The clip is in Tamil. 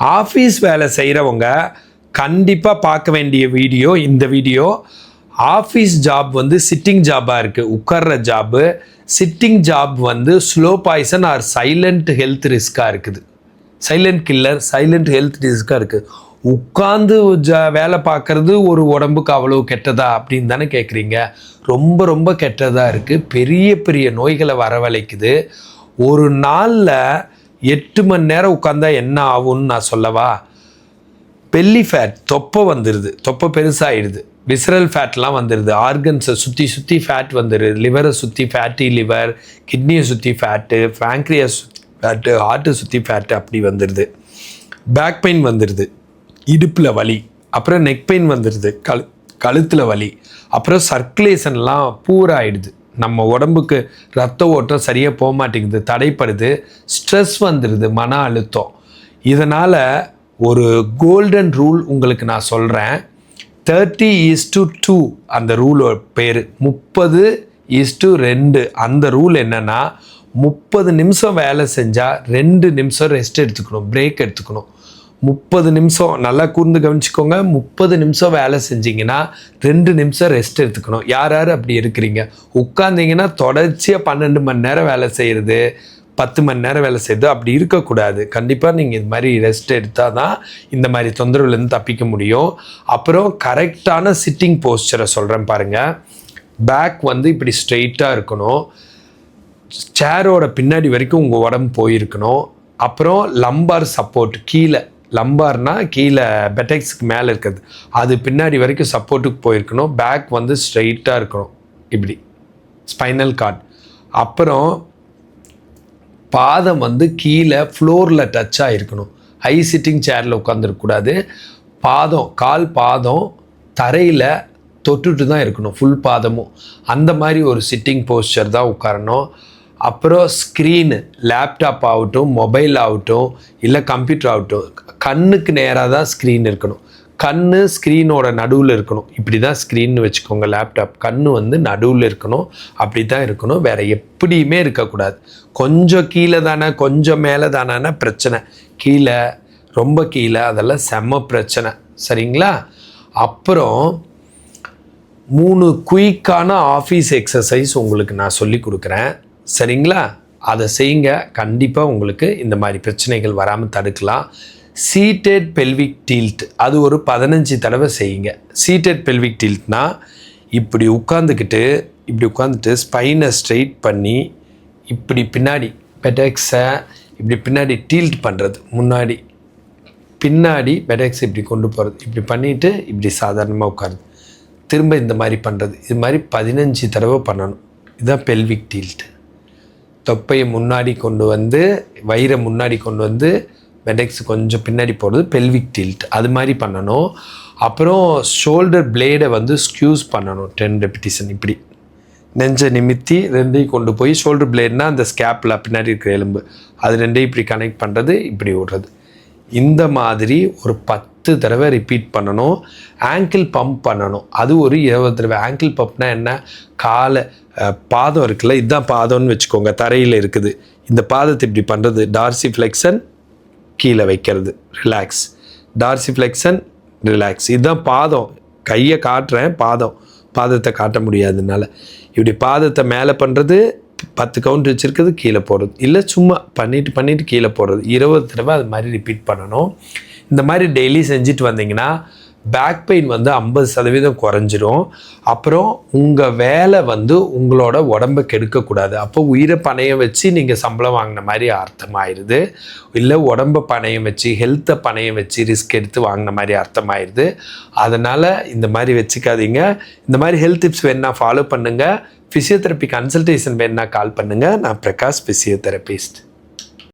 ஆஃபீஸ் வேலை செய்கிறவங்க கண்டிப்பாக பார்க்க வேண்டிய வீடியோ இந்த வீடியோ ஆஃபீஸ் ஜாப் வந்து சிட்டிங் ஜாபாக இருக்குது உட்கார்ற ஜாப்பு சிட்டிங் ஜாப் வந்து slow poison or silent health ரிஸ்க்காக இருக்குது. சைலண்ட் கில்லர் சைலண்ட் ஹெல்த் ரிஸ்க்காக இருக்குது உட்காந்து ஜ வேலை பார்க்குறது ஒரு உடம்புக்கு அவ்வளோ கெட்டதா அப்படின்னு தானே கேட்குறீங்க ரொம்ப ரொம்ப கெட்டதாக இருக்குது பெரிய பெரிய நோய்களை வரவழைக்குது. ஒரு நாளில் எட்டு மணி நேரம் உட்காந்தா என்ன ஆகும்னு நான் சொல்லவா? பெல்லி ஃபேட் தொப்பை வந்துடுது தொப்பை பெருசாகிடுது விசரல் ஃபேட்லாம் வந்துடுது ஆர்கன்ஸை சுற்றி சுற்றி ஃபேட் வந்துடுது லிவரை சுற்றி ஃபேட்டி லிவர் கிட்னியை சுற்றி ஃபேட்டு ஃபேங்க்ரியாஸ் ஃபேட்டு ஹார்ட்டை சுற்றி ஃபேட்டு அப்படி வந்துடுது பேக் பெயின் வந்துடுது இடுப்பில் வலி. அப்புறம் நெக் பெயின் வந்துடுது கழு கழுத்தில் வலி. அப்புறம் சர்க்குலேஷன்லாம் பூராகிடுது நம்ம உடம்புக்கு ரத்த ஓட்டம் சரியாக போக மாட்டேங்குது தடைப்படுது ஸ்ட்ரெஸ் வந்துடுது மன அழுத்தம். இதனால் ஒரு கோல்டன் ரூல் உங்களுக்கு நான் சொல்கிறேன் தேர்ட்டி இஸ் டு டூ அந்த ரூலோட பேர். முப்பது இஸ் டு ரெண்டு. அந்த ரூல் என்னென்னா முப்பது நிமிஷம் வேலை செஞ்சால் ரெண்டு நிமிஷம் ரெஸ்ட் எடுத்துக்கணும் பிரேக் எடுத்துக்கணும். முப்பது நிமிஷம் நல்லா கூர்ந்து கவனிச்சுக்கோங்க. முப்பது நிமிஷம் வேலை செஞ்சீங்கன்னா ரெண்டு நிமிஷம் ரெஸ்ட் எடுத்துக்கணும். யார் யார் அப்படி இருக்கிறீங்க? உட்காந்திங்கன்னா தொடர்ச்சியாக பன்னெண்டு மணி நேரம் வேலை செய்கிறது பத்து மணி நேரம் வேலை செய்யுது அப்படி இருக்கக்கூடாது. கண்டிப்பாக நீங்கள் இது மாதிரி ரெஸ்ட் எடுத்தால் தான் இந்த மாதிரி தொந்தரவுலேருந்து தப்பிக்க முடியும். அப்புறம் கரெக்டான சிட்டிங் போஸ்டரை சொல்கிறேன் பாருங்கள் பேக் வந்து இப்படி ஸ்ட்ரெயிட்டாக இருக்கணும். சேரோட பின்னாடி வரைக்கும் உங்கள் உடம்பு போயிருக்கணும். அப்புறம் லம்பார் சப்போர்ட் கீழே. லம்பார்னா கீழே பெட்டெக்ஸுக்கு மேலே இருக்கிறது. அது பின்னாடி வரைக்கும் சப்போர்ட்டுக்கு போயிருக்கணும். பேக் வந்து ஸ்ட்ரெயிட்டாக இருக்கணும். இப்படி. ஸ்பைனல் கார்ட் அப்புறம் பாதம் வந்து கீழே ஃப்ளோரில் டச் ஆகிருக்கணும் ஹை சிட்டிங் சேரில் உட்காந்துருக்கக்கூடாது பாதம் கால் பாதம் தரையில் தொட்டுட்டு தான் இருக்கணும். ஃபுல் பாதமும். அந்த மாதிரி ஒரு சிட்டிங் போஸ்டர் தான் உட்காரணும். அப்புறம் ஸ்க்ரீனு லேப்டாப் ஆகட்டும் மொபைல் ஆகட்டும் இல்லை கம்ப்யூட்டர் ஆகட்டும் கண்ணுக்கு நேராக தான் ஸ்க்ரீன் இருக்கணும். கண் ஸ்க்ரீனோட நடுவில் இருக்கணும். இப்படி தான் ஸ்க்ரீன்னு வச்சுக்கோங்க லேப்டாப் கண் வந்து நடுவில் இருக்கணும். அப்படி தான் இருக்கணும். வேறு எப்படியுமே இருக்கக்கூடாது. கொஞ்சம் கீழே தானே கொஞ்சம் மேலே தானே பிரச்சனை. கீழே ரொம்ப கீழே அதெல்லாம் செம்ம பிரச்சனை. சரிங்களா? அப்புறம் மூணு குயிக்கான ஆஃபீஸ் எக்ஸசைஸ் உங்களுக்கு நான் சொல்லி கொடுக்குறேன். சரிங்களா? அதை செய்யுங்க. கண்டிப்பாக உங்களுக்கு இந்த மாதிரி பிரச்சனைகள் வராமல் தடுக்கலாம். சீட்டட் பெல்விக் டீல்ட் அது ஒரு பதினஞ்சு தடவை செய்யுங்க. சீட்டட் பெல்விக் டீல்ட்னா இப்படி உட்காந்துக்கிட்டு இப்படி உட்காந்துட்டு ஸ்பைனை ஸ்ட்ரெயிட் பண்ணி இப்படி பின்னாடி பெடெக்ஸை இப்படி பின்னாடி டீல்ட் பண்ணுறது முன்னாடி பின்னாடி பெடெக்ஸ் இப்படி கொண்டு போகிறது இப்படி பண்ணிவிட்டு இப்படி சாதாரணமாக உட்காருது திரும்ப இந்த மாதிரி பண்ணுறது இது மாதிரி பதினஞ்சு தடவை பண்ணணும். இதுதான் பெல்விக் டீல்ட்டு தொப்பையை முன்னாடி கொண்டு வந்து வயிறை முன்னாடி கொண்டு வந்து பெடெக்ஸ் கொஞ்சம் பின்னாடி போடுறது பெல்விக் டில்ட் அது மாதிரி பண்ணணும். அப்புறம் ஷோல்டர் பிளேடை வந்து ஸ்க்யூஸ் பண்ணணும் டென் ரெப்பிட்டிஷன் இப்படி. நெஞ்சை நிமித்தி ரெண்டையும் கொண்டு போய் ஷோல்டர் பிளேட்னா அந்த ஸ்கேப்பில் பின்னாடி இருக்கிற எலும்பு. அது ரெண்டையும் இப்படி கனெக்ட் பண்ணுறது இப்படி விடுறது இந்த மாதிரி ஒரு பத்து பத்து தடவை ரிப்பீட் பண்ணணும். ஆங்கிள் பம்ப் பண்ணணும். அது ஒரு இருபது தடவை. ஆங்கிள் பம்ப்னா என்ன? காலை பாதம் இருக்குல்ல இதுதான் பாதம்னு வச்சுக்கோங்க. தரையில் இருக்குது. இந்த பாதத்தை இப்படி பண்ணுறது டார்சி ஃப்ளெக்ஷன் கீழே வைக்கிறது. ரிலாக்ஸ் டார்சி ஃப்ளெக்ஷன் ரிலாக்ஸ் இதுதான் பாதம். கையை காட்டுறேன் பாதம். பாதத்தை காட்ட முடியாததுனால இப்படி பாதத்தை மேலே பண்ணுறது பத்து கவுண்ட் வச்சுருக்கிறது கீழே போடுறது. இல்லை சும்மா பண்ணிட்டு பண்ணிட்டு கீழே போடுறது. இருபது தடவை அது மாதிரி ரிப்பீட் பண்ணணும். இந்த மாதிரி டெய்லி செஞ்சுட்டு வந்தீங்கன்னா பேக் பெயின் வந்து ஐம்பது சதவீதம் குறைஞ்சிரும். அப்புறம் உங்கள் வேலை வந்து உங்களோட உடம்பை கெடுக்கக்கூடாது. அப்போ உயிரை பணையம் வச்சு நீங்கள் சம்பளம் வாங்கின மாதிரி அர்த்தமாயிருது. இல்லை உடம்பை பணையம் வச்சு ஹெல்த்தை பணையம் வச்சு ரிஸ்க் எடுத்து வாங்கின மாதிரி அர்த்தமாயிருது. அதனால் இந்த மாதிரி வச்சுக்காதீங்க. இந்த மாதிரி ஹெல்த் டிப்ஸ் வேணால் ஃபாலோ பண்ணுங்கள் ஃபிசியோதெரப்பி கன்சல்டேஷன் வேணால் கால் பண்ணுங்கள் நான் பிரகாஷ் ஃபிசியோதெரபிஸ்ட்